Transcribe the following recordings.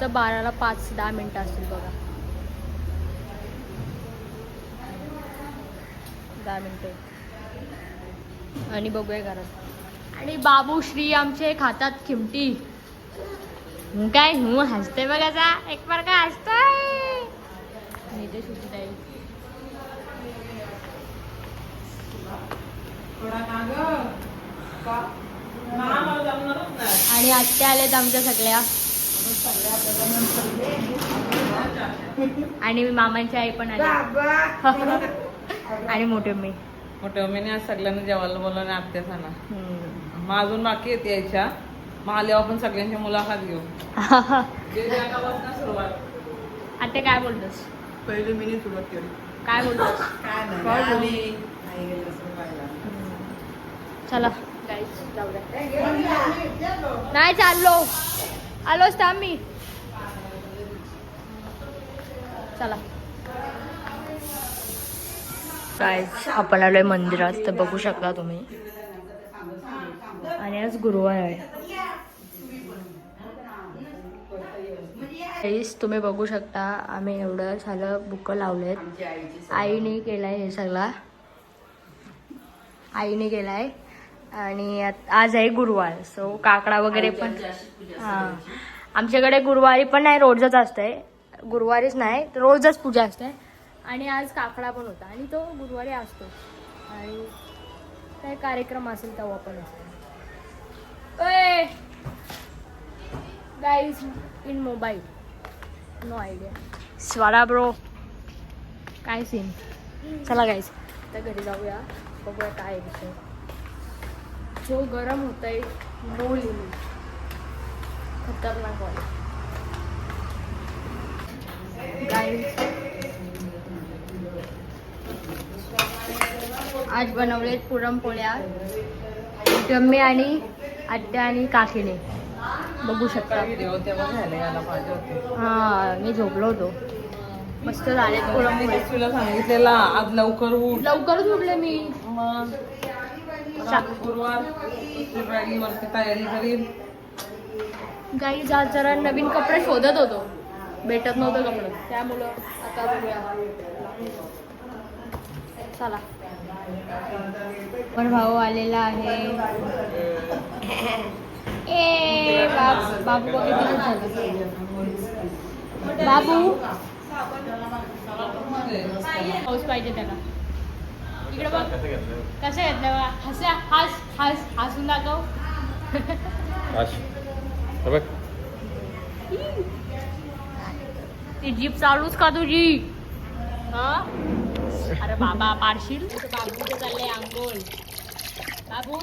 फक्त बाराला पाच दहा मिनटं असतील बघा. दहा मिनटं. आणि बघूया घरात. आणि बाबू श्री आमचे खातात खिमटी. हं काय? हू हसते बघाचा एक बार काय हसतोय? आणि ते आहे आणि आत्या आल्यात आमच्या सगळ्या. आणि मामांची आई पण आली. आणि मोठे मी. मोठ्या मम्मीने आज सगळ्यांना जेवायला बोलवलं आत्या सांगा हम्म. मग अजून बाकी येते यायच्या. मग आल्यावर आपण सगळ्यांची मुलाखत घेऊ. आता बसणार सुरुवात. आत्या काय बोलतोस? पहिले मी सुरुवात केली. काय बोलतोस? काय नाही. चला. नाही चाललो. आलोच थांब मी चला. काय आपण आलोय मंदिरात तर बघू शकता तुम्ही. आणि आज गुरुवार आहे. तुम्ही बघू शकता आम्ही एवढं झालं बुक लावलेत. आईने केलाय हे सगळा. आईने केलाय. आणि आज आहे गुरुवार सो काकडा वगैरे पण हां. आमच्याकडे गुरुवारी पण नाही रोजच असतंय. गुरुवारीच नाही तर रोजच पूजा असते. आणि आज काकडा पण होता. आणि तो गुरुवारी असतो. आणि काय कार्यक्रम असेल तेव्हा पण असतो. Guys in mobile no idea Swara bro काय सीन चला गाईज आता घरी जाऊया. बघूया काय विषय. जो गरम होत आहे नो लिमिट खतरनाक वाला. आज बनवलेत पुरणपोळ्या जम्मी आणि आत्या आणि काकीने. बघू शकता. हा मी झोपलो होतो. मस्त झाले पुरणपोळी तुला सांगितलेला आज लवकर उठ. लवकरच उठले मी. गुरुवार तयारी करीन काही जा जरा नवीन कपडे शोधत होतो. भेटत नव्हतं कपडे. त्यामुळं आता बघूया. चला. पण भाऊ आलेला आहे. ए बाब बाबू बघितलं किती बाबू? पाऊस पाहिजे त्याला. इकडे बघ. कसं घेतलं? बघा हसा हास हास हसून दाखव. ती जीप चालूच का तुझी? हा? अरे बाबा पाडशील? बाबूचं चाललंय आंघोळ बाबू?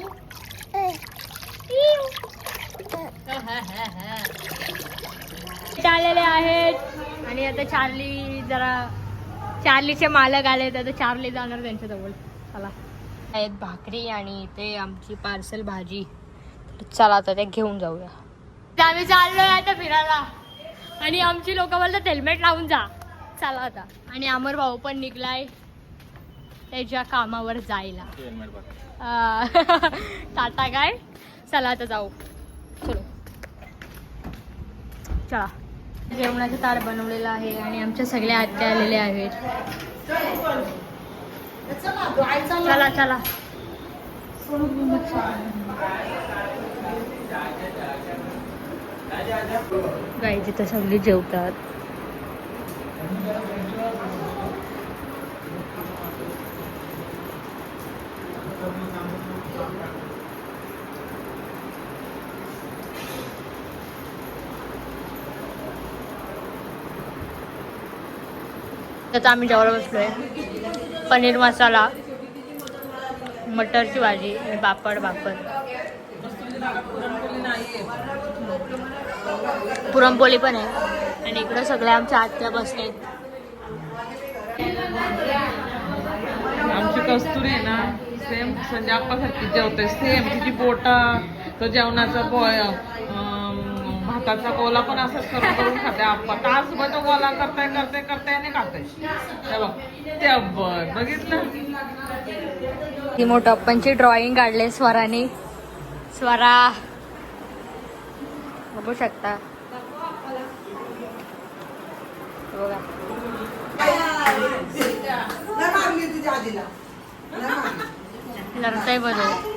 आलेले आहेत. आणि आता चार्ली जरा चार्लीचे मालक आले तर आता चार्ली जाणार त्यांच्याजवळ. चला. आहेत भाकरी आणि इथे आमची पार्सल भाजी. तर चला आता ते घेऊन जाऊया. आम्ही चाललोय आता फिरायला. आणि आमची लोक बोलतात हेल्मेट लावून जा. चला आता. आणि अमर भाऊ पण निघलाय. त्याच्या कामावर जायला. टाटा काय? चला आता जाऊ. चलो. चला. जेवणाचा तार बनवलेलं आहे आणि आमच्या सगळ्या आत्या आलेल्या आहेत. चला चला. गाई तिथं सगळी जेवतात. आता आम्ही जेवायला आहे पनीर मसाला मटरची भाजी आणि पापड पापड पुरणपोळी पण आहे. आणि इकडं सगळ्या आमच्या आत्या बसलेत. आमची कस्तुरी आहे ना सेम संजय आप्पासारखी जेवते. सेम तिची बोटा तो जेवणाचा भाताचा गोला पण असंच करून करून खाते. आप्पा तासभर तो गोला करताय करते करते आणि खाते हे बघ. ते बघ बघितलं? ती मोठं अप्पांची ड्रॉइंग काढले स्वराने. स्वरा. बघू शकता. बघा. लढतंय बरं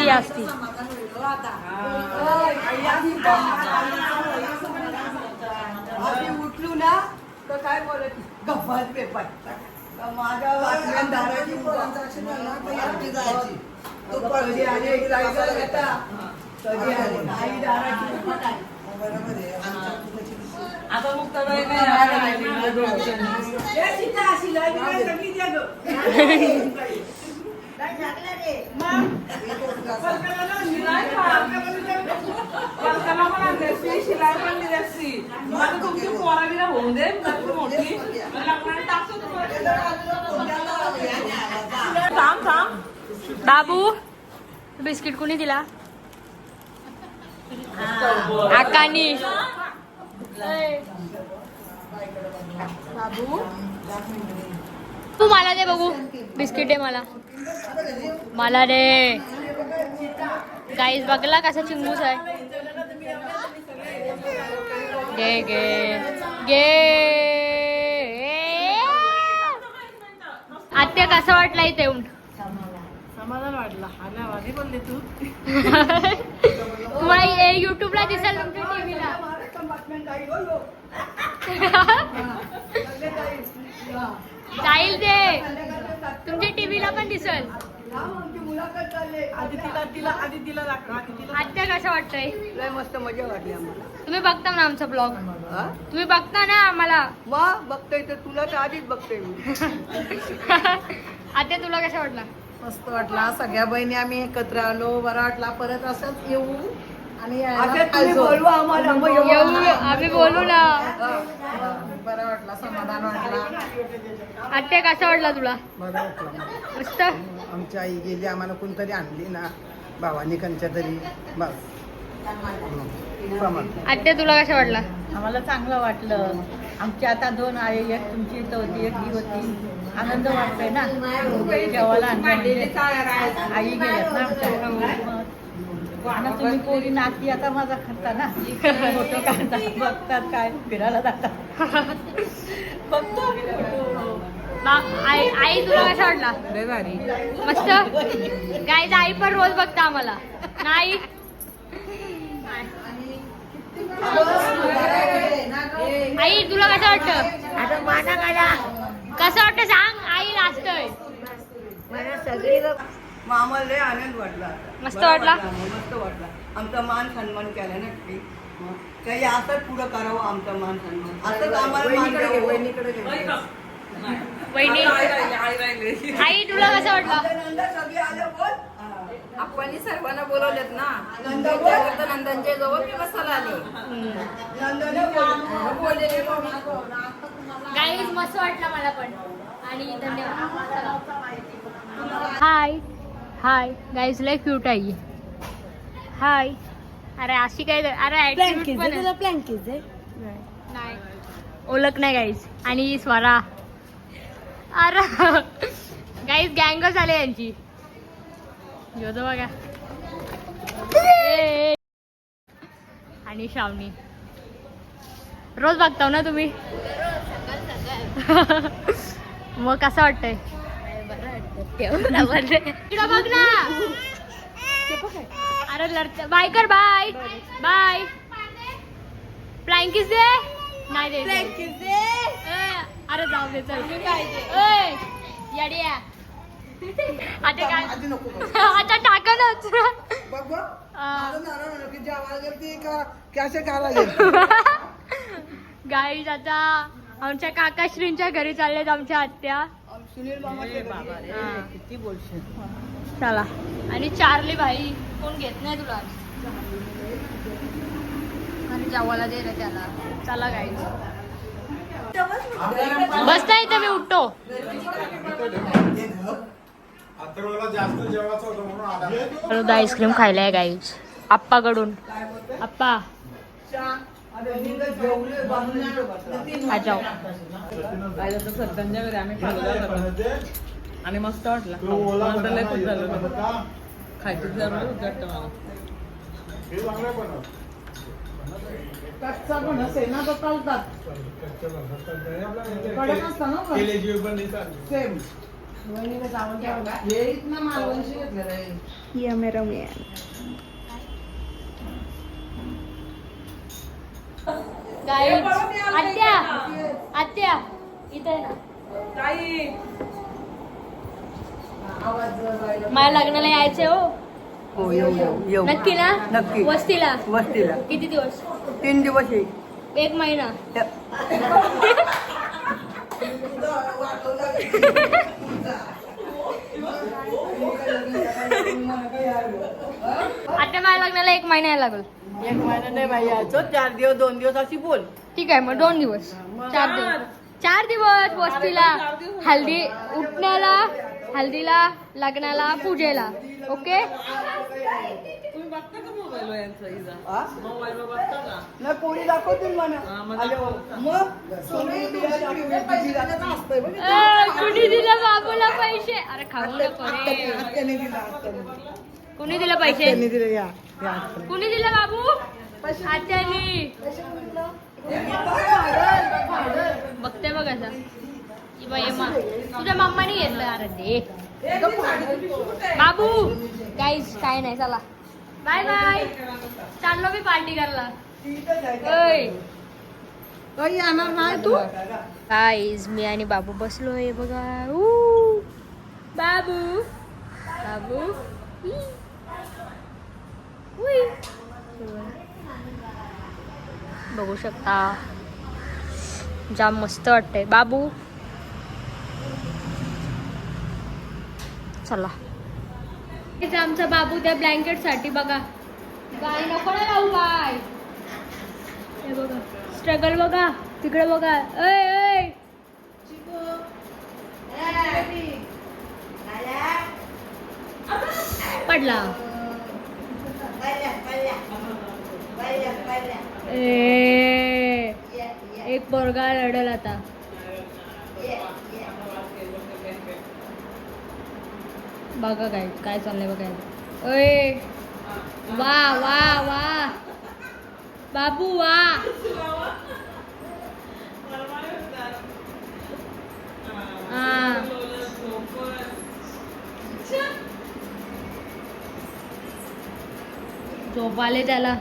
असती असती उठलो ना तर काय बोलत? गप्पात पेपर. माझ्या बातम्यांदाराची तो कधी आले जायचं येता कधी आले? दाराची. आता आहे? पण पण दिली असती. होऊन दे, मोठी. लग्नाला टाकतो. थांब, थांब. बाबू बिस्किट कुणी दिला? आकानी. बाबू तू मला दे बघू. बिस्किट दे मला. मला दे गाईस बघला कसा चिंगूस आहे. घे घे. घे. आत्या कसं वाटलं इथे येऊन? समाधान वाटलं. बोलली तू. तुम्हाला युट्यूबला दिसेल तुमच्या टीव्हीला जाईल ते. तुमच्या टीव्हीला पण दिसेल. तिला दाखवा तिला आत्या कसं वाटतंय? लय मस्त मजा वाटली आम्हाला. तुम्ही बघता ना आमचा ब्लॉग. हा? तुम्ही बघता ना आम्हाला. मग बघतोय तर तुला तर आधीच बघतोय मी. आत्या तुला कसं वाटलं? मस्त वाटला. सगळ्या बहिणी आम्ही एकत्र आलो. बरा वाटला. परत असंच येऊ आणि यायला आता तुम्ही पाहिजे. बोलवा आम्हाला. मग येऊ. येऊ. आम्ही बोलू ना. वाटला समाधान वाटला. आत्या कसा वाटला तुला? बरं वाटलं मस्त? आमची आई गेली आम्हाला कोणतरी आणली ना भावानी कंच्या तरी बस. समाधान. आत्या तुला कसं वाटला? आम्हाला चांगलं वाटलं. आमची आता दोन आई एक तुमची इथं होती एक ही होती. आनंद वाटतोय ना? जेवायला आणलं. आई गेल्यात ना? आमच्या आणि तुम्ही पोरी नाती आता माझा करता ना. फोटो काढता बघतात काय फिरायला जातात. बघतो आई आई तुला कसा वाटला? लय भारी. मस्त. गाईज आई पण रोज बघता आम्हाला. नाही. आई तुला कसं वाटतं? आता माझा गाडा कसं वाटतं सांग? आई लाजतोय मला सगळी मग आम्हाला लय आनंद वाटला. मस्त बरं वाटला? आम्हाला, मस्त वाटला. आमचा मान सन्मान केला ना ते मग काही असंच पुढं करावं आमचा मान सन्मान. असंच आम्हाला मान द्यावं. वहिनी? आई राहिली, आई राहिली. आई तुला कसं वाटलं? आता नंदा सगळे आले बोल. आपण सर्वांना बोलवलेत ना. नंदा बोल. तर नंदांच्या जवळ मी बसायला आले. नंदाने बोल. बोललेले मग गाईज मस्त वाटलं मला पण. आणि धन्यवाद. हाय. हाय गाईज लय क्यूट आहे हाय अरे अशी काय अरे attitude पण आहे. नाही. ओळख नाही गाईज आणि स्वरा. अरे गाईज गँगच आले यांची. योदो बघा. ए. आणि श्रावणी. रोज बघताव ना तुम्ही? मग कसं वाटतंय? बघ ना. अरे लढत बाय कर बाय. बाय. फ्लँकिस दे नाही दे ए, अरे जाऊ दे चल. ए, येड्या. आता काय. आता गेलं गाईज आता आमच्या काकाश्रींच्या घरी चाललेत आमच्या आत्या. किती बोलशील. चला. आणि चारली भाई कोण घेत नाही तुला? आणि जेवायला दे रे त्याला. चला गाईज बसता इथे मी उठतो. जास्त जेवायचं होतं म्हणून आला परत आईस्क्रीम खायला आहे गाईज आप्पाकडून. आप्पा. जाओ घरी आम्ही खाल्लं. आणि मस्त वाटलं. मला तर लय खूप झालं खायची जरूर वाटतं मला हे कच्चा पण असेल ना तो चालतात कडक असतं ना. सेम. हे इथनं मालवणशी घेतलेलं आहे गाईज आत्या आत्या इथे ना. माझ्या लग्नाला यायचंय हो. हो येऊ येऊ येऊ. नक्की ना? नक्की. वस्तीला. वस्तीला. किती दिवस? तीन दिवस येईल. एक महिना. आता माझ्या लग्नाला एक महिना यायला लागल. एक महिना नाही बाई यायचं. चार दिवस दोन दिवस अशी बोल. ठीक आहे मग दोन दिवस. चार दिवस. चार दिवस वस्तीला. हल्दी उठण्याला हल्दीला लग्नाला पूजेला. ओके? हा? नाही दाखवतील मग सोनी दिलं बाबूला पैसे. अरे खाऊ नको रे. आत्याने दिला आत्याने. कुणी दिलं पैसे? आत्याने दिले या. कुणी दिलं बाबू? आत्यानी. बघते बघ असं बाई, मा. तुझ्या मम्मानी घेतलं अरे दे. बाबू. काहीच काय नाही चला. Bye bye. चाललो मी पार्टी करायला. ओय. काही येणार नाही तू? गाईज मी आणि बाबू बसलोय बघा. ऊ. बाबू. बाबू. बघू शकता. जाम मस्त वाटतंय. बाबू. चला. आमचा बाबू त्या ब्लँकेटसाठी बघा. गाय नको ना हे बघा. स्ट्रगल बघा. तिकडे बघा. ऐ ऐ. पडला. ए, एक पोरगा रडल आता. बघा काय काय चाललंय बघा ओय वा वा वा. बाबू वा. हा. झोप आले त्याला.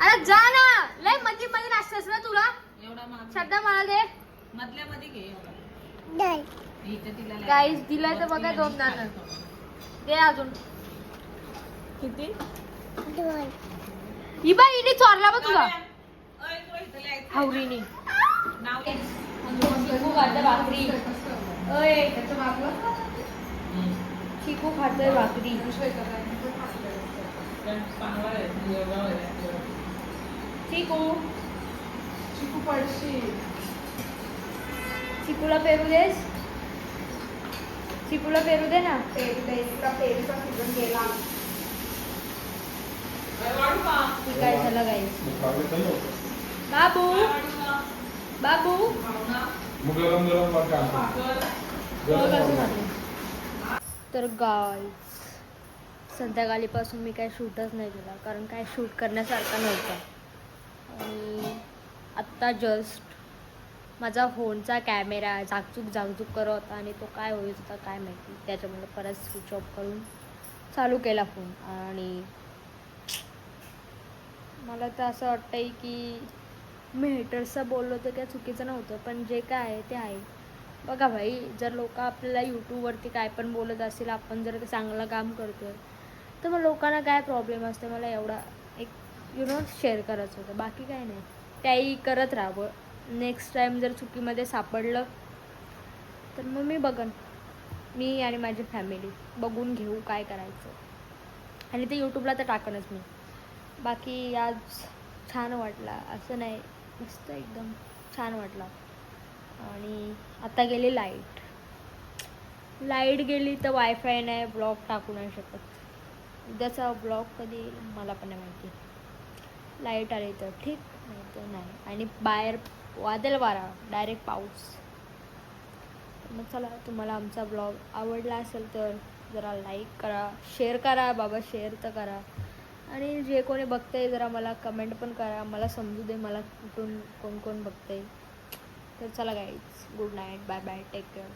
अरे जा ना. लयमध्ये मध्ये नाचतेस ना तुला. सध्या मला दे. मधल्या मध्ये घे गाईस दिलाय तर बघा दोन दाणं. दे अजून. किती? ही बाई हिने चोरला बघ तुला. हावरीने चिकू खाते भाकरी. अय चिकू खाते भाकरी. चांगला आहे योगा वगैरे. चिकू चिकू पडशी चिकूला पेरू देस चिकूला पेरू दे ना चला गाईस बाबू. बाबू. मग गरम गरम वर काढतो. तर गाय संध्याकाळीपासून मी काय शूटच नाही केला कारण काय शूट करण्यासारखा नव्हता. आणि आत्ता जस्ट माझा फोनचा कॅमेरा जागजूक जागजूक करत होता आणि तो काय होईल होता काय माहिती. त्याच्यामुळे परत स्विच ऑफ करून चालू केला फोन आणि मला तर असं वाटतंय की मी हेटर्सचं बोललो तर काय चुकीचं नव्हतं. पण जे काय आहे ते आहे. बघा भाई जर लोक आपल्याला यूट्यूबवरती काय पण बोलत असेल आपण जर चांगलं काम करतोय तर मग लोकांना काय प्रॉब्लेम असते? मला एवढा यु नो शेअर करायचं होतं. बाकी काय नाही. त्याही करत राहावं. नेक्स्ट टाईम जर चुकीमध्ये सापडलं तर मग मी बघन. मी आणि माझी फॅमिली बघून घेऊ काय करायचं. आणि ते यूट्यूबला तर टाकणच मी. बाकी आज छान वाटला. असं नाही. मस्त एकदम छान वाटला. आणि आता गेली लाइट लाइट गेली तर वायफाय नाही. ब्लॉग टाकू नाही शकत. उद्याचा ब्लॉग कधी येईल मला पण नाही माहिती. लाइट आली तर ठीक नाही तर नाही. आणि बाहेर वादल वारा डायरेक्ट पाऊस. मग चला तुम्हाला आमचा ब्लॉग आवडला असेल तर जरा लाईक करा शेअर करा बाबा शेअर तर करा. आणि जे कोणी बघतंय जरा मला कमेंट पण करा. मला समजू दे मला कुठून कोण कोण बघतंय. तर चला guys good night bye bye take care